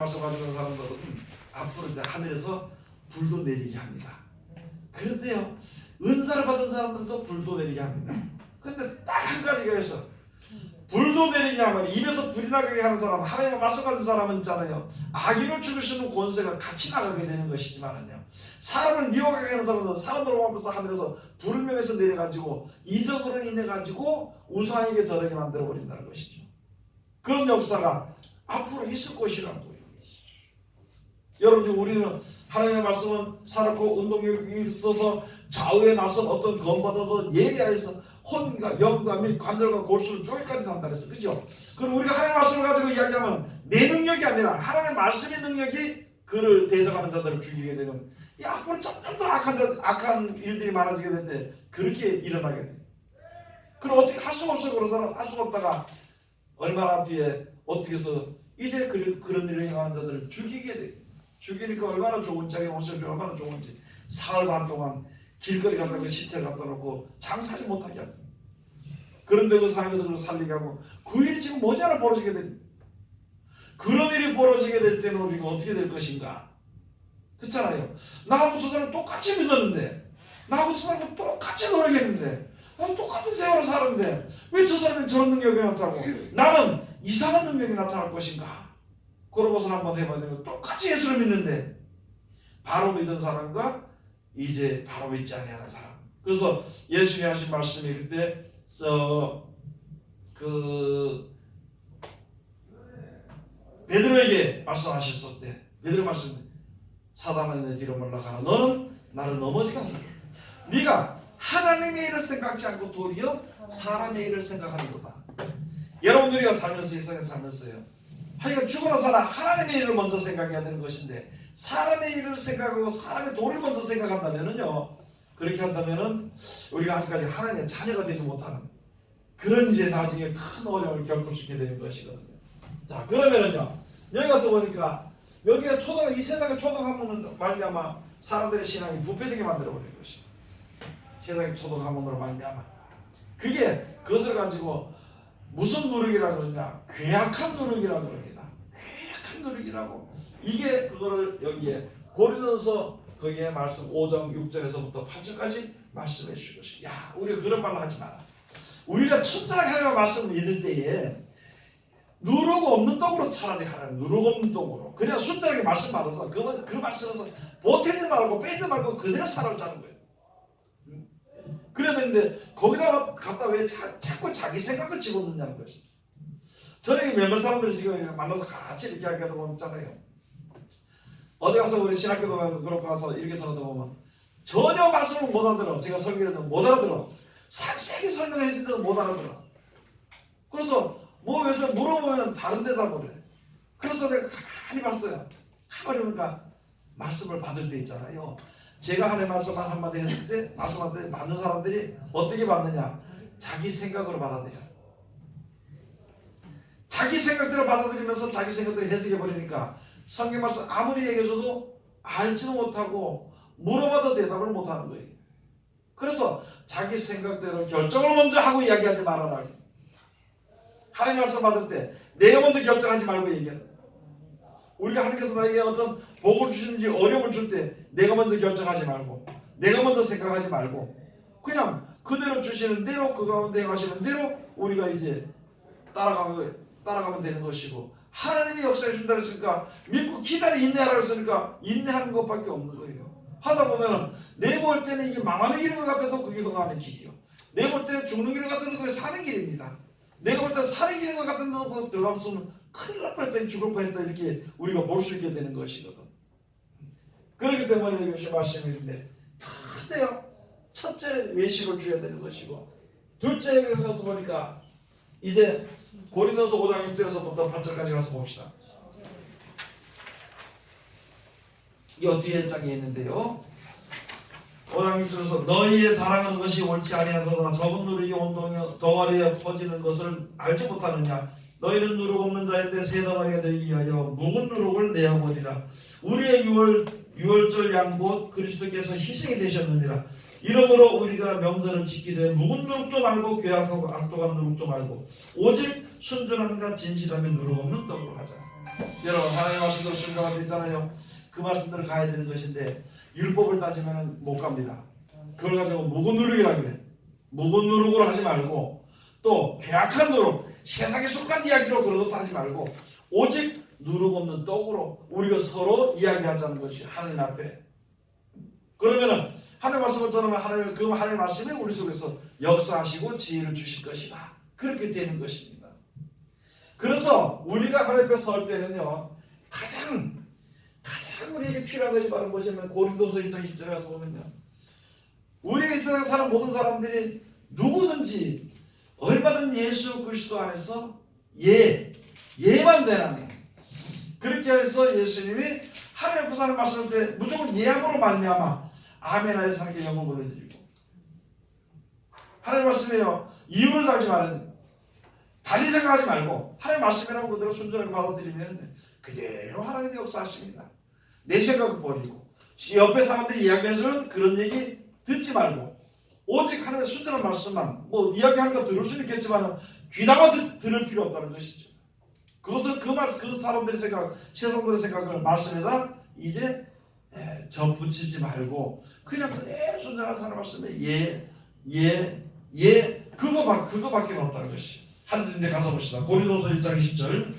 말씀 가지고 사람들은 앞으로 이제 하늘에서 불도 내리게 합니다. 그런데요, 은사를 받은 사람들도 불도 내리게 합니다. 근데 딱 한 가지가 있어. 불도 내리냐면 입에서 불이 나게 하는 사람, 하나님의 말씀 가진 사람은 있잖아요. 악인을 죽이시는 권세가 같이 나가게 되는 것이지만은요. 사람을 미워하게 하는 사람은 사람들 앞에서 하늘에서 불을 명해서 내려가지고 이적으로 인해 가지고 우상에게 저르게 만들어 버린다는 것이죠. 그런 역사가 앞으로 있을 것이라고요. 여러분 지금 우리는 하나님의 말씀은 살았고 운동력이 있어서 좌우에 나선 어떤 검보다도 예리하여서 혼과 영과 및 관절과 골수를 쪼개까지 그랬어 그죠? 그럼 우리가 하나님의 말씀을 가지고 이야기하면 내 능력이 아니라 하나님의 말씀의 능력이 그를 대적하는 자들을 죽이게 되면 이 앞으로 점점 더 악한, 자, 악한 일들이 많아지게 될 때 그렇게 일어나게 돼. 그럼 어떻게 할 수가 없어요 그런 사람 할 수가 없다가 얼마나 뒤에 어떻게 해서 이제 그, 그런 일을 행하는 자들을 죽이게 돼. 죽이니까 얼마나 좋은 자기 모습이 얼마나 좋은지 사흘 반 동안 길거리 갖다 그 시체를 갖다 놓고 장사하지 못하게 하고 그런데 그 상에서 그걸 살리게 하고 그 일이 지금 머지않아 벌어지게 됩니다. 그런 일이 벌어지게 될 때는 우리가 어떻게 될 것인가? 그렇잖아요. 나하고 저 사람 똑같이 믿었는데 나하고 저 사람 똑같이 노력했는데 나도 똑같은 세월을 살았는데 왜 저 사람은 저런 능력이 나타나고 나는 이상한 능력이 나타날 것인가? 것을 한번 해봐야 되는 똑같이 예수를 믿는데 바로 믿은 사람과 이제 바로 믿지 아니하는 사람. 그래서 예수님이 하신 말씀이 그때 어그 베드로에게 말씀하셨을 때 베드로 말씀 사단은 내 뒤로 물러가라. 너는 나를 넘어지게 하소서. 네가 하나님의 일을 생각지 않고 도리어 사람의 일을 생각하는 거다. 여러분들이가 살면서 이 세상에 살면서요 하여간 죽어나 살아 하나님의 일을 먼저 생각해야 되는 것인데 사람의 일을 생각하고 사람의 돈을 먼저 생각한다면은요 그렇게 한다면은 우리가 아직까지 하나님의 자녀가 되지 못하는 그런 이제 나중에 큰 어려움을 겪을 수 있게 되는 것이거든요. 자 그러면은요 여기 가서 보니까 여기가 초등 이 세상에 초등학문은 말미암아 사람들의 신앙이 부패되게 만들어 버린 것이 세상의 초등학문으로 말미암아. 그게 그것을 가지고 무슨 누룩이라 그러냐? 괴악한 누룩이라 그럽니 다. 괴악한 누룩이라고 이게 그거를 여기에 고린도서 거기에 말씀 5장 6절에서부터 8절까지 말씀해 주신 것이 야 우리가 그런 말로 하지 마라. 우리가 순전하게 하나님의 말씀을 믿을 때에 누룩 없는 떡으로 차라리 하라. 누룩 없는 떡으로. 그냥 순전하게 말씀 받아서 그, 그 말씀에서 보태지 말고 빼지 말고 그대로 살아자는 거예요. 음? 그래야 되는데 거기다가 갖다 왜 자, 자꾸 자기 생각을 집어넣냐는 것이. 저희 몇몇 사람들이 지금 만나서 같이 이렇게 하게 보면 있잖아요. 어디 가서 우리 신학교도 가고 그렇게 가서 이렇게 설하다 보면 전혀 말씀을 못 알아들어. 제가 설교해서 못 알아들어. 상세하게 설명해 주는데도 못 알아들어. 그래서 뭐 왜서 물어보면 다른 데다 그래. 그래서 내가 가만히 봤어요. 가만히 보니까 말씀을 받을 때 있잖아요. 제가 하나님 말씀 한마디 말씀할 때 받는 사람들이 어떻게 받느냐? 자기 생각으로 받아들여. 자기 생각대로 받아들이면서 자기 생각대로 해석해 버리니까 성경 말씀 아무리 얘기해줘도 알지도 못하고 물어봐도 대답을 못하는 거예요. 그래서 자기 생각대로 결정을 먼저 하고 이야기하지 말아라. 하나님 말씀 받을 때 내가 먼저 결정하지 말고 얘기해. 우리가 하나님께서 나에게 어떤 복을 주시는지 어려움을 줄 때 내가 먼저 결정하지 말고 내가 먼저 생각하지 말고 그냥 그대로 주시는 대로 그 가운데 행하시는 대로 우리가 이제 따라가고 따라가면 되는 것이고 하나님이 역사해 준다 했으니까 믿고 기다리 인내하라 했으니까 인내하는 것밖에 없는 거예요. 하다 보면 내 볼 때는 이게 망하는 길인 것 같아도 그게 건강하는 길이요. 내 볼 때는 죽는 길 같아도 그게 사는 길입니다. 내가 볼 때는 사는 길인 것 같은데 그 들어가면 큰일 날 뻔했다 죽을 뻔했다 이렇게 우리가 볼 수 있게 되는 것이거든. 그렇기 때문에 이것이 말씀인데 다돼요. 첫째 외식을 줘야 되는 것이고 둘째 가서 보니까 이제 고린도서 5장 6절에서부터 8절까지 가서 봅시다. 이 뒤에 장에 있는데요. 5장 6절에서 너희의 자랑하는 것이 옳지 아니하도다 적은 누룩이 온 덩어리에 퍼지는 것을 알지 못하느냐 너희는 누룩 없는 자인데 세담하게 되기 위하여 묵은 누룩을 내어버리라 우리의 유월, 유월절 양곧 그리스도께서 희생이 되셨느니라 이러므로 우리가 명절을 지키되 묵은 누룩도 말고 괴악하고 악독한 누룩도 말고 오직 순전함과 진실함의 누룩 없는 떡으로 하자 여러분 하나님의 말씀대로 순종할 때 있잖아요. 그 말씀대로 가야 되는 것인데 율법을 따지면 못 갑니다. 그걸 가지고 무고 누룩이라 그래. 무고 누룩으로 하지 말고 또 계약한 누룩, 세상에 속한 이야기로 그런 것도 하지 말고 오직 누룩 없는 떡으로 우리가 서로 이야기하자는 것이 하나님 앞에. 그러면은 하나님 말씀을 전하면 하나님 그 하나님 말씀이 우리 속에서 역사하시고 지혜를 주실 것이다. 그렇게 되는 것입니다. 그래서 우리가 하나님 앞에 설 때는요 가장 가장 우리에게 필요한 것이 바로 뭐냐면 고린도서 1장 1절에 가서 보면요 우리 이 세상 사는 모든 사람들이 누구든지 얼마든 예수 그리스도 안에서 예 예만 되나니 그렇게 해서 예수님이 하나님 앞에 사는 말씀할 때 무조건 예함으로 말미암아 아멘 하여서 하나님께 영광 올려드리고. 하나님 말씀이요. 이유를 달지 말은 달리 생각하지 말고 하나님 말씀이라고 그대로 순전하게 받아들이면 그대로 하나님의 역사하십니다. 내 생각을 버리고 옆에 사람들이 이야기해주는 그런 얘기 듣지 말고 오직 하나님의 순전한 말씀만 뭐 이야기하는 거 들을 수는 있겠지만 귀담아 듣, 들을 필요 없다는 것이죠. 그것을 그 말, 그 사람들의 생각, 세상들의 생각을 말씀에다 이제 에, 접붙이지 말고 그냥 그대로 순전한 사람 말씀에 예, 예, 예 그거밖 그거밖에 없다는 것이. 한 이제 가서 봅시다. 고린도서 1장 20절.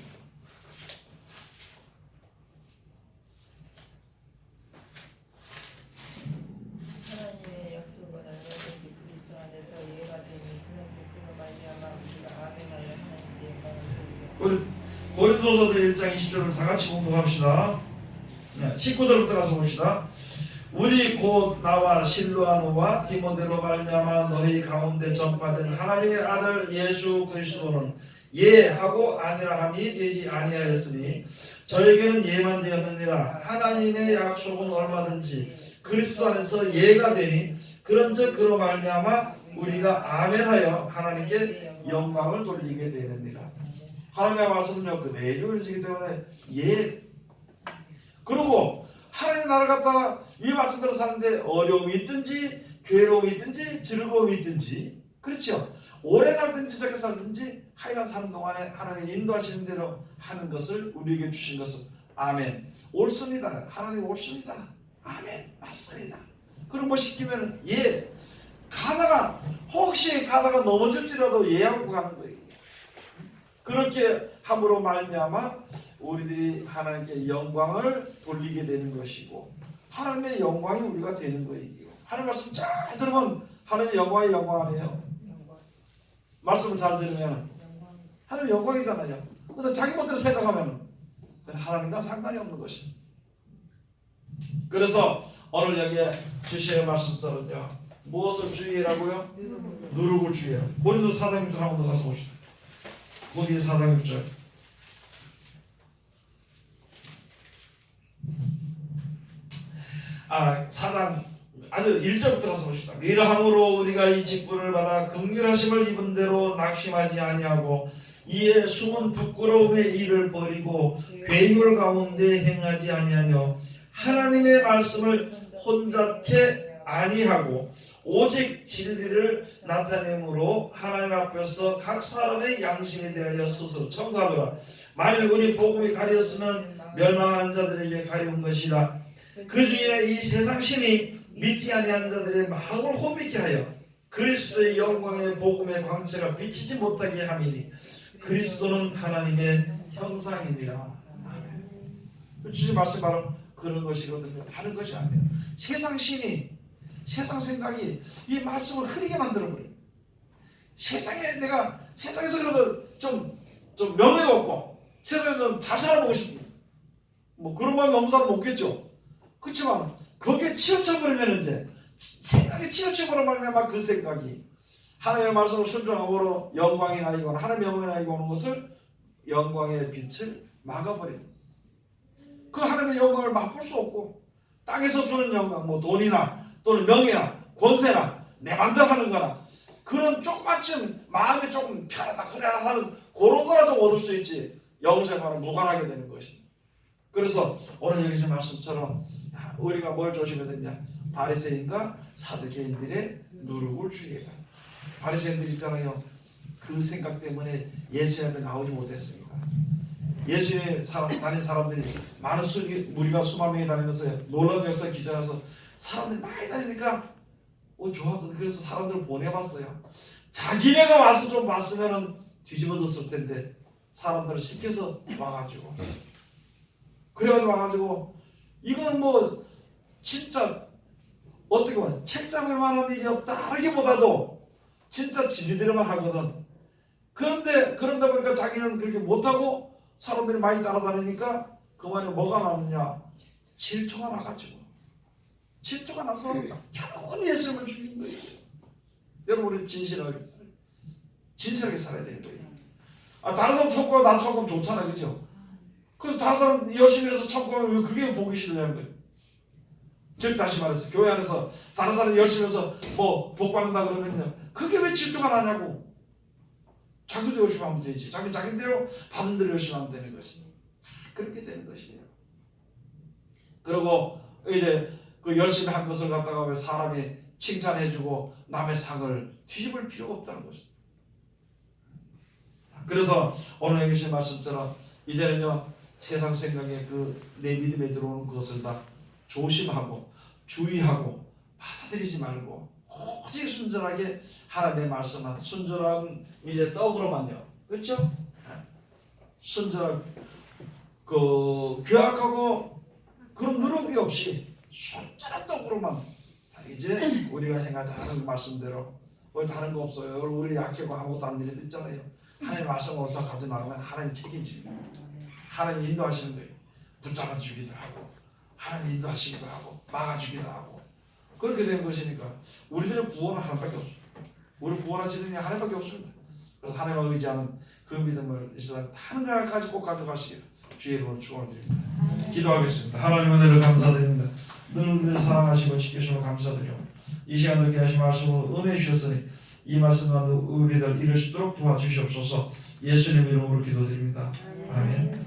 하나님의 약속은 얼마든지 그리스도 안에서 예가 되니 그런즉 그로 말미암아 우리가 아멘하여 하나님께 영광을 돌리며 우리 고린도서 1장 20절을 다 같이 공부합시다. 네, 19절부터 가서 봅시다. 우리 곧 나와 실로아노와 디모데로 말미암아 너희 가운데 전파된 하나님의 아들 예수 그리스도는 예하고 아니라 함이 되지 아니하였으니 저에게는 예만 되었느니라. 하나님의 약속은 얼마든지 그리스도 안에서 예가 되니 그런즉 그로 말미암아 우리가 아멘하여 하나님께 영광을 돌리게 되느니라. 하나님의 말씀은요 그대로 이루어지기 때문에 예. 그리고 하 나라를 갖다가 이 말씀대로 사는데 어려움이 있든지 괴로움이 있든지 즐거움이 있든지 그렇죠 오래 살든지 적게 살든지 하여간 사는 동안에 하나님 인도하시는 대로 하는 것을 우리에게 주신 것은 아멘. 옳습니다. 하나님 옳습니다. 아멘. 맞습니다. 그럼 뭐 시키면 예. 가다가 혹시 가다가 넘어질지라도 예하고 가는 거예요. 그렇게 함으로 말미암아 우리들이 하나님께 영광을 돌리게 되는 것이고 하나님의 영광이 우리가 되는 거예요. 하나님 말씀 잘 들으면 하나님의 영광이 영광 아니에요. 말씀을 잘 들으면 하나님 영광이잖아요. 근데 자기 멋대로 생각하면 하나님과 상관이 없는 것이. 그래서 오늘 여기에 주시의 말씀처럼요. 무엇을 주의라고요? 누룩을 주의해라. 고린도 사장 6절 한번 더 가서 봅시다. 거기 사장 6절. 아 사장 아주 1절부터 가서 봅시다. 이러함으로 우리가 이 직분을 받아 긍휼하심을 입은 대로 낙심하지 아니하고 이에 숨은 부끄러움의 일을 버리고 괴율 가운데 행하지 아니하며 하나님의 말씀을 혼잡케 아니하고 오직 진리를 나타내므로 하나님 앞에서 각 사람의 양심에 대하여 스스로 청구하더라. 만일 우리 복음이 가렸으면 멸망하는 자들에게 가려운 것이라. 그 중에 이 세상 신이 믿지 아니하는 자들의 마음을 혼미케 하여 그리스도의 영광의 복음의 광채가 비치지 못하게 함이니 그리스도는 하나님의 형상이니라. 아멘. 주신 말씀 바로 그런 것이거든요. 다른 것이 아니에요. 세상 신이 세상 생각이 이 말씀을 흐리게 만들어 버려요. 세상에 내가 세상에서 그래도 좀, 좀 명예가 없고 세상에 좀 잘 살아보고 싶고 뭐 그런 마음이 없는 사람 없겠죠. 그렇지만 거기에 치우쳐 버리면 이제 생각이 치우쳐 버리면 그 생각이 하나님의 말씀을 순종함으로 영광이 나이거나 하나님의 영광이 나이고 오는 것을 영광의 빛을 막아버리는 그 하나님의 영광을 맛볼 수 없고 땅에서 주는 영광 뭐 돈이나 또는 명예나 권세나 내 맘대로 하는 거나 그런 조금만큼 마음이 조금 편하다 그래라 하는 그런 거라도 얻을 수 있지 영생과는 무관하게 되는 것이. 그래서 오늘 여기서 말씀처럼 야, 우리가 뭘 조심해야 되냐? 바리새인과 사두개인들의 누룩을 주의해라 바리새인들 있잖아요. 그 생각 때문에 예수 앞에 나오지 못했습니다. 예수님의 사- 다닌 사람들이 많은 수, 무리가 수만 명이 다니면서 역사 기자라서 사람들이 많이 다니니까 어 좋았거든. 그래서 사람들을 보내봤어요. 자기네가 와서 좀 봤으면은 뒤집어졌을 텐데 사람들을 시켜서 와가지고. 그래가지고 와가지고 이건 뭐 진짜 어떻게 보면 책잡을 만한 일이 없다 하기보다도 진짜 지리대로만 하거든. 그런데 그런다 보니까 자기는 그렇게 못하고 사람들이 많이 따라다니니까 그만에 뭐가 나느냐 질투가 나가지고 질투가 나서 결국은 예수님을 죽인 거예요. 여러분 우리 진실하게 살아요. 진실하게 살아야 되는 거예요. 아 다른 사람 천국하고 난 천국 좋잖아 그죠? 그 다른 사람 열심히 해서 천국하면 왜 그게 보기 싫냐는 거예요. 즉 다시 말해서 교회 안에서 다른 사람이 열심히 해서 뭐 복 받는다 그러면요 그게 왜 질투가 나냐고. 자기도 열심히 하면 되지. 자기 자기대로 받은 대로 열심히 하면 되는 것이. 그렇게 되는 것이에요. 그리고 이제 그 열심히 한 것을 갖다가 왜 사람이 칭찬해주고 남의 상을 뒤집을 필요가 없다는 것이죠. 그래서 오늘 계신 말씀처럼 이제는요 세상 생각에 그 내 믿음에 들어오는 것을 다 조심하고 주의하고 받아들이지 말고 오직 순전하게 하나님의 말씀만 순전한 이제 떡으로만요. 그렇죠? 순전한 그 괴악하고 그런 누룩이 없이 순전한 떡으로만 이제 우리가 행하자 하는 말씀대로 우리 다른 거 없어요. 우리 약하고 아무것도 안 일이 있잖아요. 하나님 말씀을 다 가져 나가면 하나님 책임집니다 하나님 인도하시는 거예요 붙잡아 주기도 하고 하나님 인도하시기도 하고 막아주기도 하고 그렇게 된 것이니까 우리들의 구원은 하나님밖에 없어요. 우리 구원하시는 이 하나님밖에 없습니다. 그래서 하나님을 의지하는 그 믿음을 이 다른 나라까지 꼭 가져가시기를 주의 이름으로 축원드립니다. 기도하겠습니다. 하나님 은혜를 감사드립니다. 늘늘 사랑하시고 지켜주시면 감사드리고 이 시간 이렇게 하신 말씀으로 은혜 주셨으니 이 말씀만 우리들 이룰 수 있도록 도와주시옵소서 예수님 이름으로 기도드립니다. 아멘.